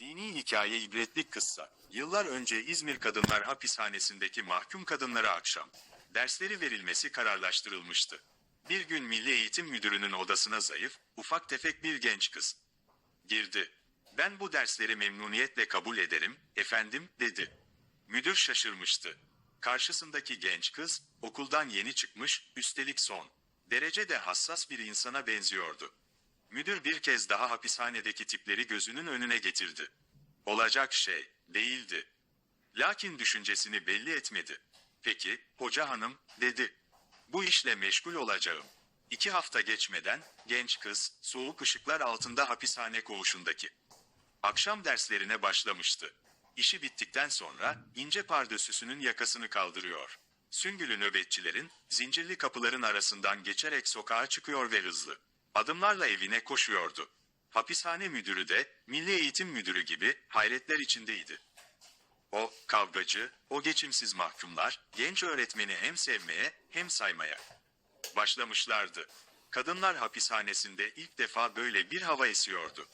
Dini hikaye ibretlik kıssa. Yıllar önce İzmir Kadınlar Hapishanesi'ndeki mahkum kadınlara akşam dersleri verilmesi kararlaştırılmıştı. Bir gün Milli Eğitim Müdürü'nün odasına zayıf, ufak tefek bir genç kız girdi. Ben bu dersleri memnuniyetle kabul ederim, efendim, dedi. Müdür şaşırmıştı. Karşısındaki genç kız, okuldan yeni çıkmış, üstelik son. Derece de hassas bir insana benziyordu. Müdür bir kez daha hapishanedeki tipleri gözünün önüne getirdi. Olacak şey, değildi. Lakin düşüncesini belli etmedi. Peki, hoca hanım, dedi. Bu işle meşgul olacağım. İki hafta geçmeden, genç kız, soğuk ışıklar altında hapishane koğuşundaki akşam derslerine başlamıştı. İşi bittikten sonra, ince pardösüsünün yakasını kaldırıyor. Süngülü nöbetçilerin, zincirli kapıların arasından geçerek sokağa çıkıyor ve hızlı adımlarla evine koşuyordu. Hapishane müdürü de, milli eğitim müdürü gibi hayretler içindeydi. O kavgacı, o geçimsiz mahkumlar, genç öğretmeni hem sevmeye hem saymaya başlamışlardı. Kadınlar hapishanesinde ilk defa böyle bir hava esiyordu.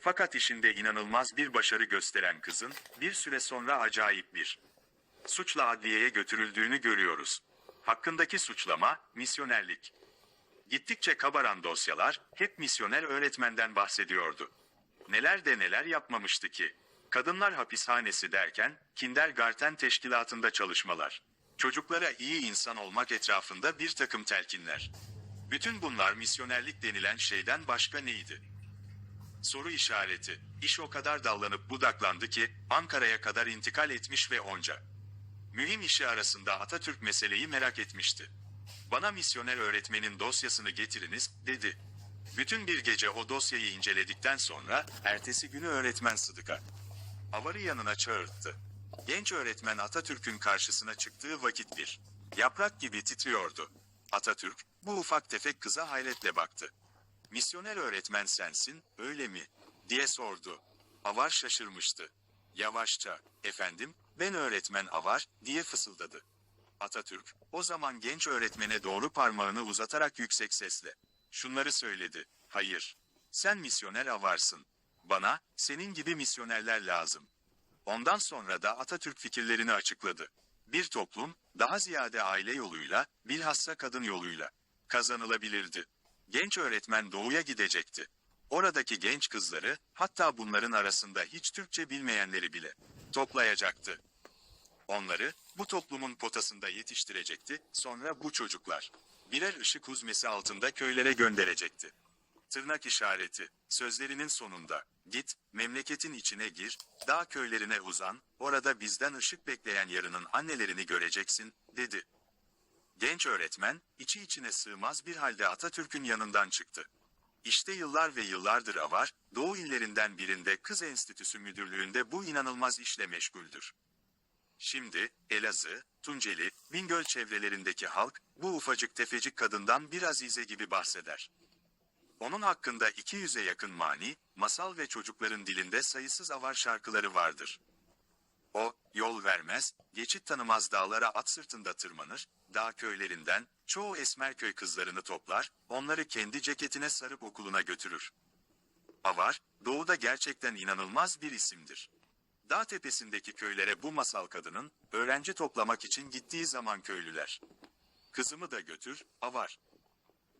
Fakat işinde inanılmaz bir başarı gösteren kızın, bir süre sonra acayip bir suçla adliyeye götürüldüğünü görüyoruz. Hakkındaki suçlama, misyonerlik. Gittikçe kabaran dosyalar, hep misyoner öğretmenden bahsediyordu. Neler de neler yapmamıştı ki. Kadınlar hapishanesi derken, kindergarten teşkilatında çalışmalar. Çocuklara iyi insan olmak etrafında bir takım telkinler. Bütün bunlar misyonerlik denilen şeyden başka neydi? Soru işareti. İş o kadar dallanıp budaklandı ki, Ankara'ya kadar intikal etmiş ve onca. Mühim işi arasında Atatürk meseleyi merak etmişti. Bana misyoner öğretmenin dosyasını getiriniz, dedi. Bütün bir gece o dosyayı inceledikten sonra, ertesi günü öğretmen Sıdık'a. Avar'ı yanına çağırttı. Genç öğretmen Atatürk'ün karşısına çıktığı vakit bir yaprak gibi titriyordu. Atatürk, bu ufak tefek kıza hayretle baktı. Misyoner öğretmen sensin, öyle mi? diye sordu. Avar şaşırmıştı. Yavaşça, efendim, ben öğretmen Avar, diye fısıldadı. Atatürk, o zaman genç öğretmene doğru parmağını uzatarak yüksek sesle. Şunları söyledi. Hayır. Sen misyoner avarsın. Bana, senin gibi misyonerler lazım. Ondan sonra da Atatürk fikirlerini açıkladı. Bir toplum, daha ziyade aile yoluyla, bilhassa kadın yoluyla kazanılabilirdi. Genç öğretmen doğuya gidecekti. Oradaki genç kızları, hatta bunların arasında hiç Türkçe bilmeyenleri bile toplayacaktı. Onları bu toplumun potasında yetiştirecekti. Sonra bu çocuklar birer ışık huzmesi altında köylere gönderecekti. Tırnak işareti sözlerinin sonunda git memleketin içine gir, dağ köylerine uzan, orada bizden ışık bekleyen yarının annelerini göreceksin dedi. Genç öğretmen içi içine sığmaz bir halde Atatürk'ün yanından çıktı. İşte yıllar ve yıllardır Avar, Doğu illerinden birinde Kız Enstitüsü Müdürlüğü'nde bu inanılmaz işle meşguldür. Şimdi Elazığ, Tunceli, Bingöl çevrelerindeki halk bu ufacık tefecik kadından bir azize gibi bahseder. Onun hakkında 200'e yakın mani, masal ve çocukların dilinde sayısız avar şarkıları vardır. O, yol vermez, geçit tanımaz dağlara at sırtında tırmanır, dağ köylerinden çoğu Esmerköy kızlarını toplar, onları kendi ceketine sarıp okuluna götürür. Avar, doğuda gerçekten inanılmaz bir isimdir. Dağ tepesindeki köylere bu masal kadının, öğrenci toplamak için gittiği zaman köylüler. Kızımı da götür, avar.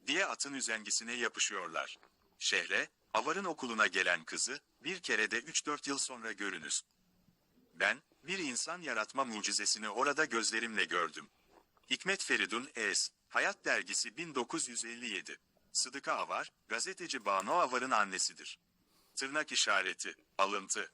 Diye atın üzengisine yapışıyorlar. Şehre, avarın okuluna gelen kızı, bir kere de 3-4 yıl sonra görünüz. Ben, bir insan yaratma mucizesini orada gözlerimle gördüm. Hikmet Feridun Es, Hayat Dergisi 1957. Sıdıka Avar, gazeteci Banu Avar'ın annesidir. Tırnak işareti, alıntı.